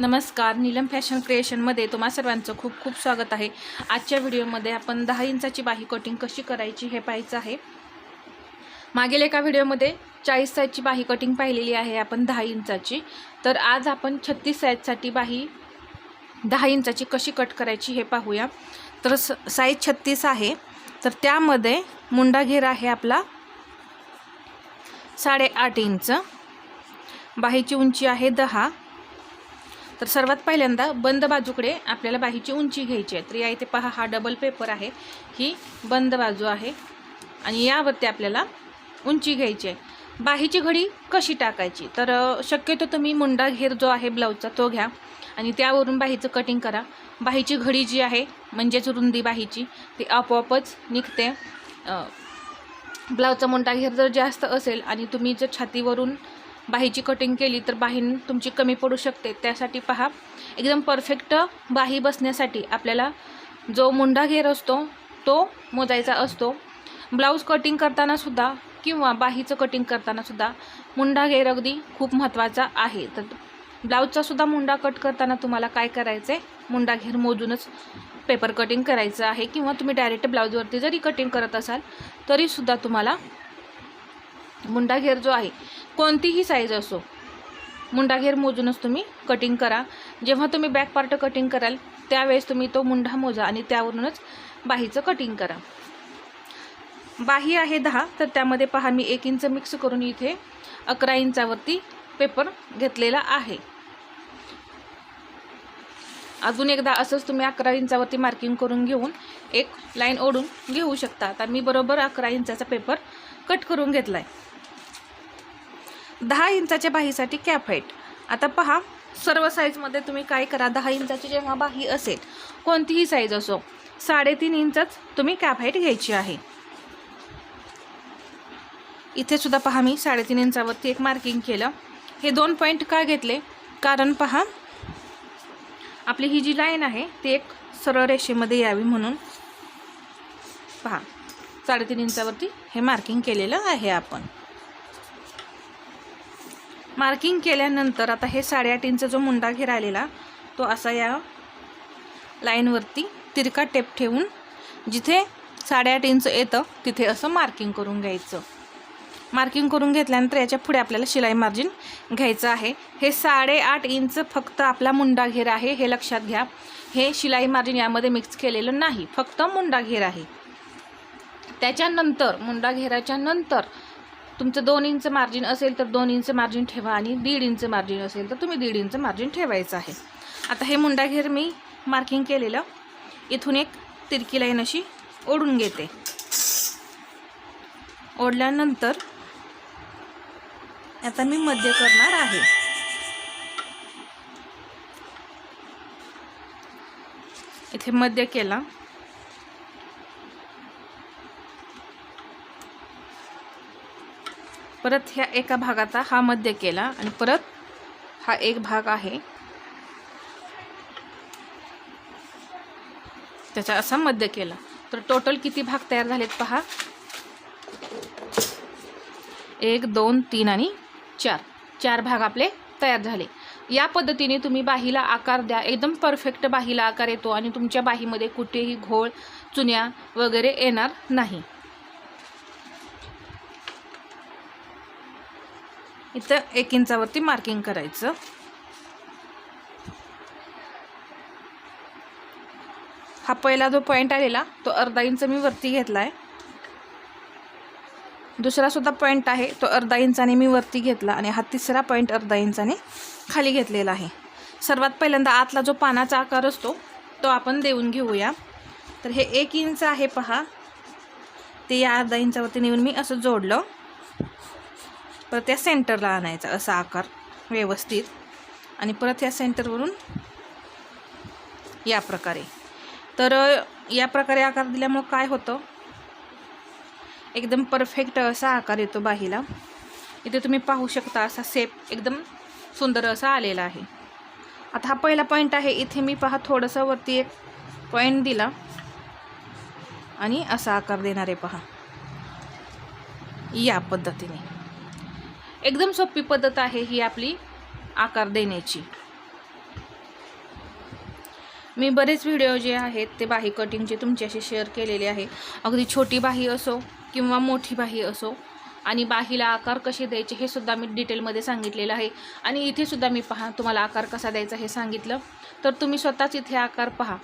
नमस्कार नीलम फॅशन क्रिएशनमध्ये तुम्हा सर्वांचं खूप खूप स्वागत आहे. आजच्या व्हिडिओमध्ये आपण दहा इंचाची बाही कटिंग कशी करायची हे पाहायचं आहे. मागील एका व्हिडिओमध्ये चाळीस साईजची बाही कटिंग पाहिलेली आहे आपण दहा इंचाची. तर आज आपण छत्तीस साईजसाठी बाही दहा इंचाची कशी कट करायची हे पाहूया. तर स साईज छत्तीस आहे. तर त्यामध्ये मुंडा घेर आहे आपला साडेआठ इंच. बाहीची उंची आहे दहा. तर सर्वात पहिल्यांदा बंद बाजूकडे आपल्याला बाहीची उंची घ्यायची आहे. तर या इथे पहा हा डबल पेपर आहे. ही बंद बाजू आहे. आणि यावरती आपल्याला उंची घ्यायची आहे. बाहीची घडी कशी टाकायची? तर शक्यतो तुम्ही मुंडा घेर जो आहे ब्लाऊजचा तो घ्या. आणि त्यावरून बाहीचं कटिंग करा. बाहीची घडी जी आहे म्हणजेच रुंदी बाहीची ती आपोआपच निघते. ब्लाऊजचा मुंडा घेर जर जास्त असेल आणि तुम्ही जर छातीवरून बाहीची कटिंग केली तर बाही तुमची कमी पडू शकते. त्यासाठी पहा एकदम परफेक्ट बाही बसण्यासाठी आपल्याला जो मुंडा घेर असतो तो मोजायचा असतो. ब्लाऊज कटिंग करतानासुद्धा किंवा बाहीचं कटिंग करतानासुद्धा मुंडा घेर अगदी खूप महत्त्वाचा आहे. तर ब्लाऊजचासुद्धा मुंडा कट करताना तुम्हाला काय करायचं आहे मुंडा घेर मोजूनच पेपर कटिंग करायचं आहे किंवा तुम्ही डायरेक्ट ब्लाऊजवरती जरी कटिंग करत असाल तरीसुद्धा तुम्हाला मुंडा घेर जो आहे कोणतीही साईज असो मुंडा घेर मोजूनच तुम्ही कटिंग करा. जेव्हा तुम्ही बॅक पार्ट कटिंग कराल त्यावेळेस तुम्ही तो मुंडा मोजा आणि त्यावरूनच बाहीचं कटिंग करा. बाही आहे दहा तर त्यामध्ये पहा मी एक इंच मिक्स करून इथे अकरा इंचावरती पेपर घेतलेला आहे. अजून एकदा असंच तुम्ही अकरा इंचावरती मार्किंग करून घेऊन एक लाईन ओढून घेऊ शकता. आता मी बरोबर अकरा इंचाचा पेपर कट करून घेतला आहे दहा इंचाच्या बाहीसाठी कॅप हाईट आता पहा सर्व साईजमध्ये तुम्ही काय करा दहा इंचाची जेव्हा बाही असेल कोणतीही साईज असो साडेतीन इंचच तुम्ही कॅप हाईट घ्यायची आहे. इथे सुद्धा पहा मी साडेतीन इंचावरती एक मार्किंग केलं. हे दोन पॉईंट का घेतले? कारण पहा आपली ही जी लाईन आहे ती एक सरळ रेषेमध्ये यावी म्हणून. पहा साडेतीन इंचावरती हे मार्किंग केलेलं आहे आपण. मार्किंग केल्यानंतर आता हे साडेआठ इंच जो मुंडा घेर आलेला तो असा या लाईनवरती तिरका टेप ठेवून जिथे साडेआठ इंच येतं तिथे असं मार्किंग करून घ्यायचं. मार्किंग करून घेतल्यानंतर याच्यापुढे आपल्याला शिलाई मार्जिन घ्यायचं आहे. हे साडेआठ इंच फक्त आपला मुंडा घेर आहे हे लक्षात घ्या. हे शिलाई मार्जिन यामध्ये मिक्स केलेलं नाही फक्त मुंडा घेर आहे. त्याच्यानंतर मुंडा घेराच्या नंतर तुमचं दोन इंच मार्जिन असेल तर दोन इंच मार्जिन ठेवा आणि दीड इंच मार्जिन असेल तर तुम्ही दीड इंच मार्जिन ठेवायचं आहे. आता हे मुंडा घेर मी मार्किंग केलेलं. इथून एक तिरकी लाईन अशी ओढून घेते. ओढल्यानंतर आता मी मध्य करणार आहे. इथे मध्य केला. परत ह्या एका भागाचा हा मध्य केला आणि परत हा एक भाग आहे. त्याचा असा मध्य केला. तर टोटल किती भाग तयार झालेत पहा? एक दोन तीन आणि चार. चार भाग आपले तयार झाले. या पद्धतीने तुम्ही बाहीला आकार द्या. एकदम परफेक्ट बाहीला आकार येतो आणि तुमच्या बाहीमध्ये कुठेही घोळ चुन्या वगैरे येणार नाही. इथं एक इंचावरती मार्किंग करायचं. हा पहिला जो पॉईंट आलेला तो अर्धा इंच मी वरती घेतला आहे दुसरा सुद्धा पॉईंट आहे तो अर्धा इंचाने मी वरती घेतला आणि हा तिसरा पॉईंट अर्धा इंचाने खाली घेतलेला आहे. सर्वात पहिल्यांदा आतला जो पानाचा आकार असतो तो आपण देऊन घेऊया. तर हे एक इंच आहे पहा. ते या अर्धा इंचावरती नेऊन मी असं जोडलं. परत या सेंटरला आणायचा असा आकार व्यवस्थित. आणि परत या सेंटरवरून या प्रकारे. तर या प्रकारे आकार दिल्यामुळं काय होतं? एकदम परफेक्ट असा आकार येतो बाहीला. इथे तुम्ही पाहू शकता असा सेप एकदम सुंदर असा आलेला आहे. आता हा पहिला पॉईंट आहे. इथे मी पहा थोडंसं वरती एक पॉईंट दिला. आणि असा आकार देणार आहे पहा. या पद्धतीने. एकदम सोपी पद्धत आहे ही आपली आकार देण्याची. मी बरेच व्हिडिओ जे आहेत ते बाही कटिंगचे तुमच्याशी शेअर केलेले आहे. अगदी छोटी बाही असो किंवा मोठी बाही असो आणि बाहीला आकार कसे द्यायचे हे सुद्धा मी डिटेलमध्ये सांगितलेलं आहे. आणि इथे सुद्धा मी पहा तुम्हाला आकार कसा द्यायचा हे सांगितलं. तर तुम्ही स्वतःच इथे आकार पहा.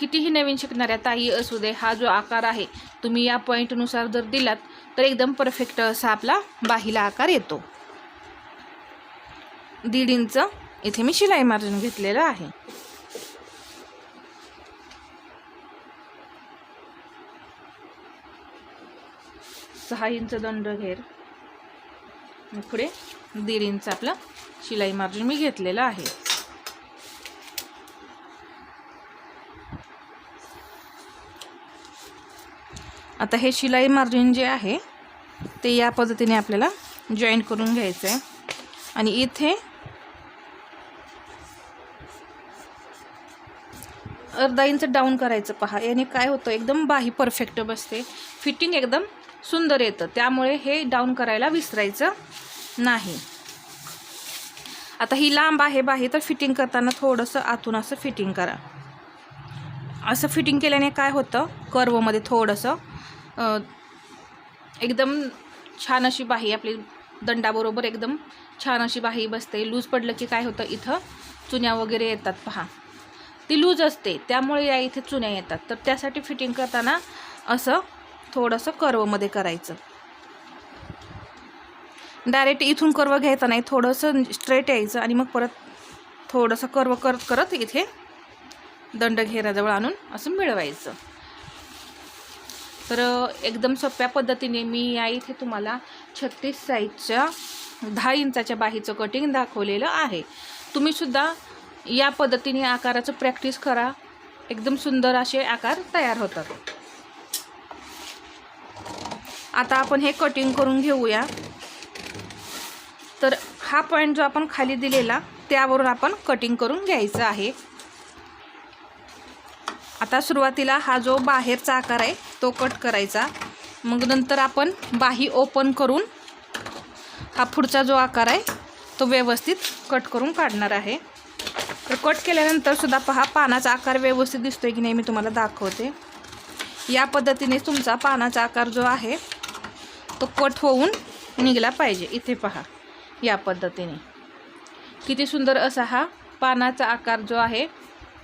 कितीही नवीन शिकणाऱ्या ताई असू दे हा जो आकार आहे तुम्ही या पॉईंटनुसार जर दिलात तर एकदम परफेक्ट असा आपला बाहीला आकार येतो. दीड इंच इथे मी शिलाई मार्जिन घेतलेलं आहे. सहा इंच दंड घेर. पुढे दीड इंच आपलं शिलाई मार्जिन मी घेतलेलं आहे. आता हे शिलाई मार्जिन जे आहे ते या पद्धतीने आपल्याला जॉईन करून घ्यायचं आहे आणि इथे अर्धा इंच डाऊन करायचं पहा. याने काय होतं एकदम बाही परफेक्ट बसते. फिटिंग एकदम सुंदर येतं. त्यामुळे हे डाऊन करायला विसरायचं नाही. आता ही लांब आहे बाही तर फिटिंग करताना थोडंसं आतून असं फिटिंग करा. असं फिटिंग केल्याने काय होतं कर्वमध्ये थोडंसं एकदम छान अशी बाही आपली दंडाबरोबर एकदम छान अशी बाही बसते. लूज पडलं की काय होतं इथं? चुन्या वगैरे येतात पहा. ती लूज असते त्यामुळे या इथे चुन्या येतात. तर त्यासाठी फिटिंग करताना असं थोडंसं कर्वमध्ये करायचं. डायरेक्ट इथून कर्व घ्यायचं नाही थोडंसं स्ट्रेट यायचं आणि मग परत थोडंसं कर्व करत करत इथे दंड घेराजवळ आणून असं मिळवायचं. तर एकदम सोप्या पद्धतीने मी या इथे तुम्हाला छत्तीस साईजच्या दहा इंचाच्या बाहीचं कटिंग दाखवलेलं आहे. तुम्हीसुद्धा या पद्धतीने आकाराचं प्रॅक्टिस करा. एकदम सुंदर असे आकार तयार होतात. आता आपण हे कटिंग करून घेऊया. तर हा पॉईंट जो आपण खाली दिलेला त्यावरून आपण कटिंग करून घ्यायचा आहे. आता सुरुवातीला हा जो बाहेरचा आकार आहे तो कट करायचा. मग नंतर आपण बाही ओपन करून हा पुढचा जो आकार आहे तो व्यवस्थित कट करून काढणार आहे. तर कट केल्यानंतर सुद्धा पहा पानाचा आकार व्यवस्थित दिसतो आहे की नाही मी तुम्हाला दाखवते. या पद्धतीने तुमचा पानाचा आकार जो आहे तो कट होऊन निघला पाहिजे. इथे पहा या पद्धतीने. किती सुंदर असा हा पानाचा आकार जो आहे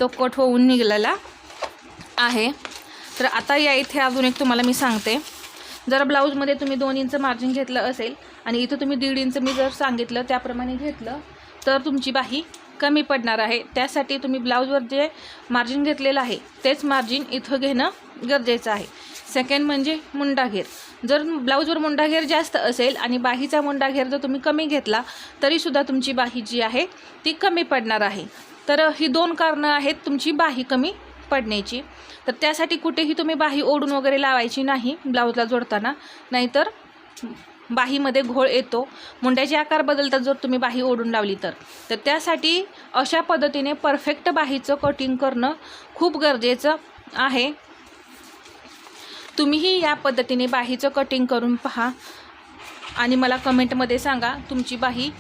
तो कट होऊन निघालेला आहे. तर आता या इथे अजून एक तुम्हाला मी सांगते. जर ब्लाऊजमध्ये तुम्ही दोन इंच मार्जिन घेतलं असेल आणि इथं तुम्ही दीड इंच मी जर सांगितलं त्याप्रमाणे घेतलं तर तुमची बाही कमी पडणार आहे. त्यासाठी तुम्ही ब्लाऊजवर जे मार्जिन घेतलेलं आहे तेच मार्जिन इथं घेणं गरजेचं आहे. सेकंड म्हणजे मुंडाघेर जर ब्लाऊजवर मुंडाघेर जास्त असेल आणि बाहीचा मुंडाघेर जर तुम्ही कमी घेतला तरीसुद्धा तुमची बाही जी आहे ती कमी पडणार आहे. तर ही दोन कारणं आहेत तुमची बाही कमी पडण्याची. तर त्यासाठी कुठेही तुम्ही बाही ओढून वगैरे लावायची नाही ब्लाऊजला जोडताना. नाहीतर बाहीमध्ये घोळ येतो. मुंड्याचे आकार बदलतात जर तुम्ही बाही ओढून लावली तर. तर त्यासाठी अशा पद्धतीने परफेक्ट बाहीचं कटिंग करणं खूप गरजेचं आहे. तुम्हीही या पद्धतीने बाहीचं कटिंग करून पहा आणि मला कमेंटमध्ये सांगा तुमची बाही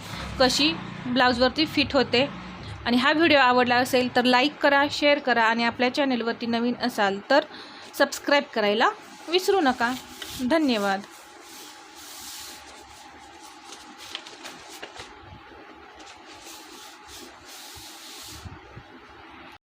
कशी ब्लाऊजवरती फिट होते. आणि हा व्हिडिओ आवडला असेल तर लाईक करा शेअर करा आणि आपल्या चॅनेलवरती नवीन असाल तर सबस्क्राईब करायला विसरू नका. धन्यवाद.